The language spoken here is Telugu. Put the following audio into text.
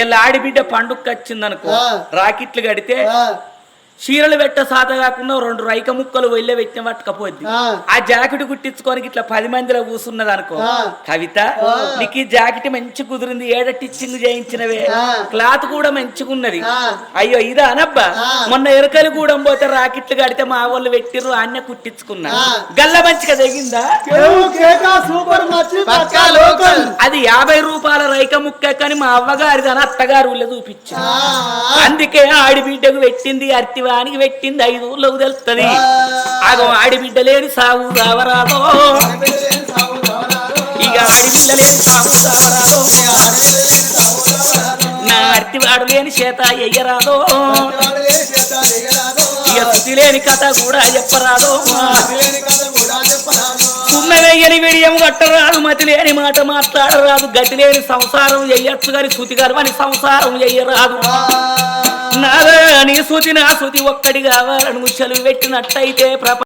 ఇలా ఆడిబిడ్డ పండుగ వచ్చిందనుకో. రాకెట్లు కడితే చీరలు పెట్ట సాత కాకుండా రెండు రైక ముక్కలు వెళ్ళే పెట్టిన పట్టుకపోద్ది ఆ. ఆ జాకెట్ కుట్టించుకొని ఇట్లా పది మందిలో కూసున్నది అనుకో. కవిత నీకు ఈ జాకెట్ మంచి కుదిరింది ఏడ టిచ్చింగ్ చేయించినవే. క్లాత్ కూడా మంచిగున్నది ఆ. అయ్యో ఇదా అనబ్బా. మొన్న ఎరకలు కూడా పోతే రాకెట్లు కడితే మా వాళ్ళు పెట్టిర్రు అన్న కుట్టించుకున్నా. గల్ల మంచిగా తెగిందా కేవు కేక సూపర్ మచ్చి పక్కా లోకల్ అది యాభై రూపాయల రైక ముక్క కానీ మా అవ్వగారిది అని అత్తగారు ఊళ్ళో చూపించు ఆ, అందుకే ఆడిబిడ్డకు పెట్టింది అర్తివానికి పెట్టింది ఐదు ఊళ్ళకు తెలుస్తుంది. అగో ఆడిబిడ్డ లేని సాగు రావరాదో ఇక ఆడిబిడ్డ లేని సాగు రావరాదో నా అర్తివాడు లేని చేత ఎయ్యరాదో. ఇక లేని కథ కూడా చెప్పరాదో. ఉన్నదయ్యని విడియం కట్టరాదు మతి లేని మాట మాట్లాడరాదు గతి లేని సంసారం చెయ్యొచ్చు కానీ శృతి గర్వని సంసారం చెయ్యరాదు నాదా నీ శృతి నా శృతి ఒక్కడి కావాలని ముచ్చలు పెట్టినట్టయితే ప్రపంచ